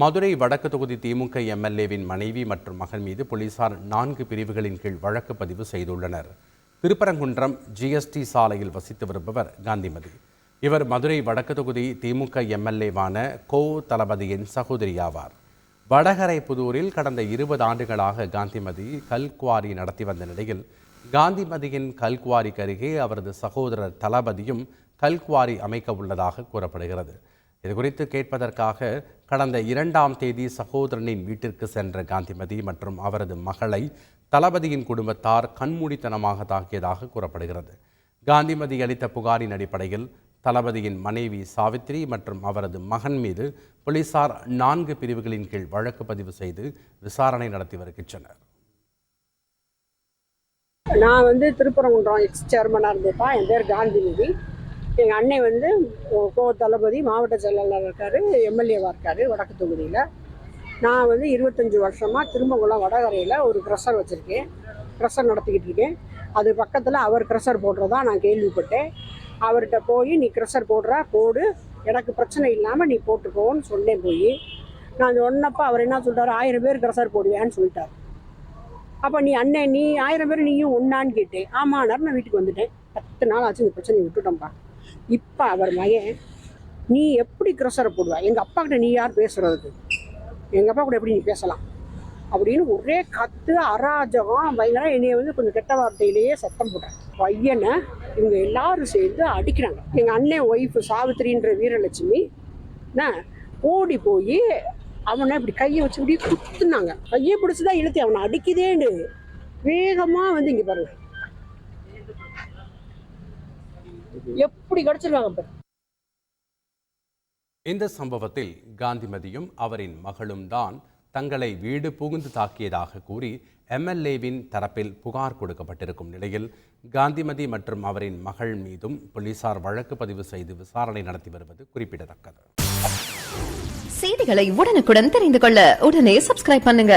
மதுரை வடக்கு தொகுதி திமுக எம்எல்ஏவின் மனைவி மற்றும் மகன் மீது போலீசார் நான்கு பிரிவுகளின் கீழ் வழக்கு பதிவு செய்துள்ளனர். திருப்பரங்குன்றம் ஜிஎஸ்டி சாலையில் வசித்து வருபவர் காந்திமதி. இவர் மதுரை வடக்கு தொகுதி திமுக எம்எல்ஏவான கோ தளபதியின் சகோதரி ஆவார். வடகரை புதூரில் கடந்த இருபது ஆண்டுகளாக காந்திமதி கல்குவாரி நடத்தி வந்த நிலையில் காந்திமதியின் கல்குவாரிக்கு அருகே அவரது சகோதரர் தளபதியும் கல்குவாரி அமைக்க உள்ளதாக கூறப்படுகிறது. இது குறித்து கேட்பதற்காக கடந்த இரண்டாம் தேதி சகோதரனின் வீட்டிற்கு சென்ற காந்திமதி மற்றும் அவரது மகளை தளபதியின் குடும்பத்தார் கண்மூடித்தனமாக தாக்கியதாக கூறப்படுகிறது. காந்திமதி அளித்த புகாரின் அடிப்படையில் தளபதியின் மனைவி சாவித்ரி மற்றும் அவரது மகன் மீது போலீசார் நான்கு பிரிவுகளின் கீழ் வழக்கு பதிவு செய்து விசாரணை நடத்தி வருகின்றனர். நான் வந்து திருப்பரங்குன்றம் எக்ஸ் சேர்மனாக இருந்தப்பா. என் பேர் காந்திமதி. எங்கள் அண்ணன் வந்து கோ- கோ தளபதி மாவட்ட செயலாளர் இருக்கார் எம்எல்ஏவாக இருக்கார் வடக்கு தொகுதியில். நான் வந்து இருபத்தஞ்சி வருஷமாக திரும்பங்குளம் வடகரையில் ஒரு க்ரெஷர் வச்சுருக்கேன். க்ரெஷர் நடத்திக்கிட்டு இருக்கேன். அது பக்கத்தில் அவர் க்ரெஷர் போடுறதா நான் கேள்விப்பட்டேன். அவர்கிட்ட போய் நீ க்ரெஷர் போடுற போடு. எனக்கு பிரச்சனை இல்லாமல் நீ போட்டுக்கோன்னு சொன்னேன் போய். நான் சொன்னப்போ அவர் என்ன சொல்கிறார் ஆயிரம் பேர் க்ரெஷர் போடுவேன்னு சொல்லிட்டார். அப்போ நீ அண்ணன் நீ ஆயிரம் பேர் நீயும் ஒன்னான்னு கேட்டேன். ஆமானார் நான் வீட்டுக்கு வந்துட்டேன். பத்து நாள் ஆச்சு இந்த பிரச்சனையை விட்டுட்டோம்ப்பா இப்போ அவர் மகன் நீ எப்படி க்ரெஷரை போடுவ? எங்கள் அப்பா கிட்ட நீ யார் பேசுறதுக்கு? எங்கள் அப்பா கூட எப்படி நீ பேசலாம்? அப்படின்னு ஒரே கத்து அராஜகம் பயங்கரம் என்னைய வந்து கொஞ்சம் கெட்ட வார்த்தையிலேயே சத்தம் போட்டேன் பையனை இவங்க எல்லாரும் சேர்ந்து அடிக்கிறாங்க. எங்கள் அண்ணன் ஒய்ஃபு சாவித்திரின்ற வீரலட்சுமி என்ன ஓடி போய் அவனை இப்படி கையை வச்சு இப்படி குத்துனாங்க. கையை பிடிச்சி தான் இழுத்து அவனை அடிக்குதேன்னு வேகமாக வந்து இங்கே பாருங்க. எப்படி கடிச்சிருக்காங்க பாரு. இந்த சம்பவத்தில் காந்திமதியும் அவரின் மகளும் தான் தங்களை வீடு புகுந்து தாக்கியதாக கூறி எம்எல்ஏவின் தரப்பில் புகார் கொடுக்கப்பட்டிருக்கும் நிலையில் காந்திமதி மற்றும் அவரின் மகள் மீதும் போலீசார் வழக்கு பதிவு செய்து விசாரணை நடத்தி வருவது குறிப்பிடத்தக்கது. செய்திகளை உடனுக்குடன் தெரிந்து கொள்ள உடனே சப்ஸ்கிரைப் பண்ணுங்க.